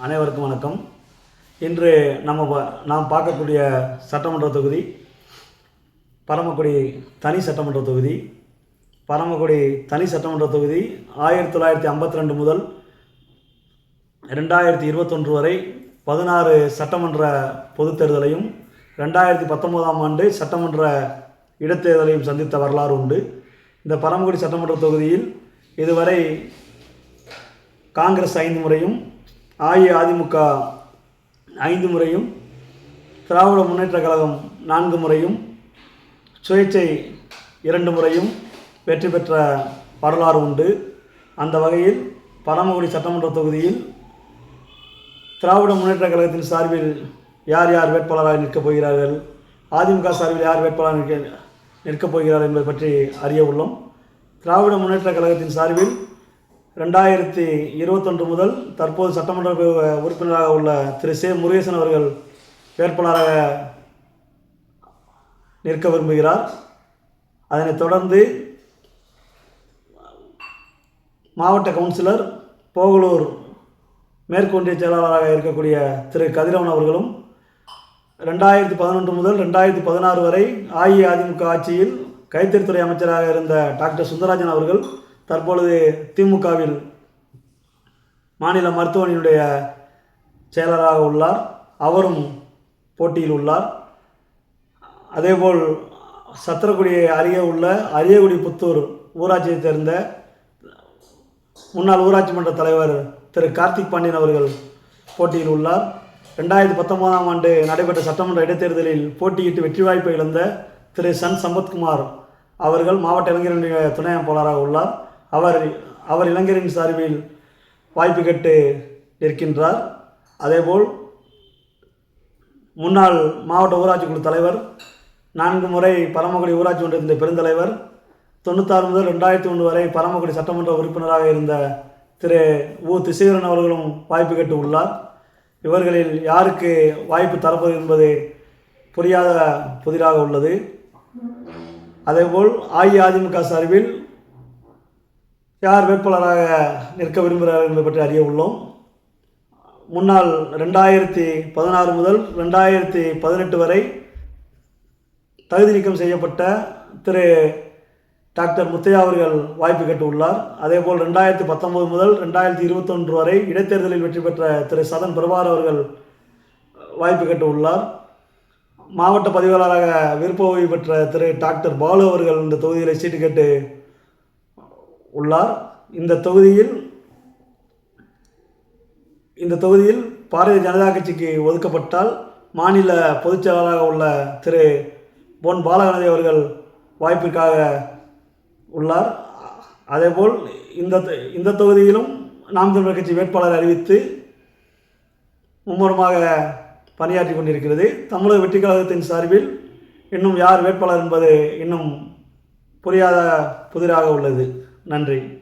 அனைவருக்கும் வணக்கம். இன்று நம்ம நாம் பார்க்கக்கூடிய சட்டமன்ற தொகுதி பரமக்குடி தனி சட்டமன்ற தொகுதி. பரமக்குடி தனி சட்டமன்ற தொகுதி ஆயிரத்தி தொள்ளாயிரத்தி ஐம்பத்தி ரெண்டு முதல் ரெண்டாயிரத்தி இருபத்தொன்று வரை பதினாறு சட்டமன்ற பொதுத் தேர்தலையும் ரெண்டாயிரத்தி பத்தொம்போதாம் ஆண்டு சட்டமன்ற இடைத்தேர்தலையும் சந்தித்த வரலாறு உண்டு. இந்த பரமக்குடி சட்டமன்ற தொகுதியில் இதுவரை காங்கிரஸ் ஐந்து முறையும் அஇஅதிமுக ஐந்து முறையும் திராவிட முன்னேற்ற கழகம் நான்கு முறையும் சுயேட்சை இரண்டு முறையும் வெற்றி பெற்ற வரலாறு உண்டு. அந்த வகையில் பரமக்குடி சட்டமன்ற தொகுதியில் திராவிட முன்னேற்றக் கழகத்தின் சார்பில் யார் யார் வேட்பாளராக நிற்கப் போகிறார்கள் அதிமுக சார்பில் யார் வேட்பாளராக நிற்க நிற்கப் போகிறார்கள் என்பதை பற்றி அறிய உள்ளோம். திராவிட முன்னேற்றக் கழகத்தின் சார்பில் ரெண்டாயிரத்தி இருபத்தொன்று முதல் தற்போது சட்டமன்ற உறுப்பினராக உள்ள திரு. சே. முருகேசன் அவர்கள் வேட்பாளராக நிற்க விரும்புகிறார். அதனைத் தொடர்ந்து மாவட்ட கவுன்சிலர் போகலூர் மேற்கொண்டிய செயலாளராக இருக்கக்கூடிய திரு. கதிரவன் அவர்களும் ரெண்டாயிரத்தி பதினொன்று முதல் ரெண்டாயிரத்தி பதினாறு வரை அஇஅதிமுக ஆட்சியில் கைத்தறித்துறை அமைச்சராக இருந்த டாக்டர் சுந்தரராஜன் அவர்கள் தற்பொழுது திமுகவில் மாநில மருத்துவமனையினுடைய செயலராக உள்ளார். அவரும் போட்டியில் உள்ளார். அதேபோல் சத்திரக்குடியை அருகே உள்ள அரியகுடி புத்தூர் ஊராட்சியைச் சேர்ந்த முன்னாள் ஊராட்சி மன்ற தலைவர் திரு கார்த்திக் பாண்டியன் அவர்கள் போட்டியில் உள்ளார். ரெண்டாயிரத்தி பத்தொன்பதாம் ஆண்டு நடைபெற்ற சட்டமன்ற இடைத்தேர்தலில் போட்டியிட்டு வெற்றி வாய்ப்பை இழந்த திரு சன் சம்பத்குமார் அவர்கள் மாவட்ட இளைஞரனுடைய துணை அமைப்பாளராக உள்ளார். அவர் அவர் இளைஞரின் சார்பில் வாய்ப்பு கேட்டு நிற்கின்றார். அதேபோல் முன்னாள் மாவட்ட ஊராட்சி குழு தலைவர் நான்கு முறை பரமக்குடி ஊராட்சி ஒன்றிய பெருந்தலைவர் தொண்ணூத்தாறு முதல் ரெண்டாயிரத்தி ஒன்று வரை பரமக்குடி சட்டமன்ற உறுப்பினராக இருந்த திரு உ. திசைவரன் அவர்களும் வாய்ப்பு கேட்டு உள்ளார். இவர்களில் யாருக்கு வாய்ப்பு தரப்பது என்பது புரியாத புதிராக உள்ளது. அதேபோல் அஇஅதிமுக சார்பில் யார் வேட்பாளராக நிற்க விரும்புகிறார்கள் என்பதை பற்றி அறிய உள்ளோம். முன்னாள் ரெண்டாயிரத்தி பதினாறு முதல் ரெண்டாயிரத்தி பதினெட்டு வரை தகுதி நீக்கம் செய்யப்பட்ட திரு டாக்டர் முத்தையா அவர்கள் வாய்ப்பு கேட்டுள்ளார். அதேபோல் ரெண்டாயிரத்தி பத்தொன்பது முதல் ரெண்டாயிரத்தி இருபத்தொன்று வரை இடைத்தேர்தலில் வெற்றி பெற்ற திரு சதன் பிரபார் அவர்கள் வாய்ப்பு கேட்டுள்ளார். மாவட்ட பதிவாளராக விருப்ப ஓய்வு பெற்ற திரு டாக்டர் பாலு அவர்கள் இந்த தொகுதியில் சீட்டு கேட்டு உள்ளார். இந்த தொகுதியில் இந்த தொகுதியில் பாரதிய ஜனதா கட்சிக்கு ஒதுக்கப்பட்டால் மாநில பொதுச் செயலாளராக உள்ள திரு. பொன் பாலகணதி அவர்கள் வாய்ப்பிற்காக உள்ளார். அதேபோல் இந்த இந்த தொகுதியிலும் நாம் தமிழர் கட்சி வேட்பாளர் அறிவித்து மும்முரமாக பணியாற்றி கொண்டிருக்கிறது. தமிழக வெற்றி கழகத்தின் சார்பில் இன்னும் யார் வேட்பாளர் என்பது இன்னும் புரியாத புதிராக உள்ளது. நன்றி.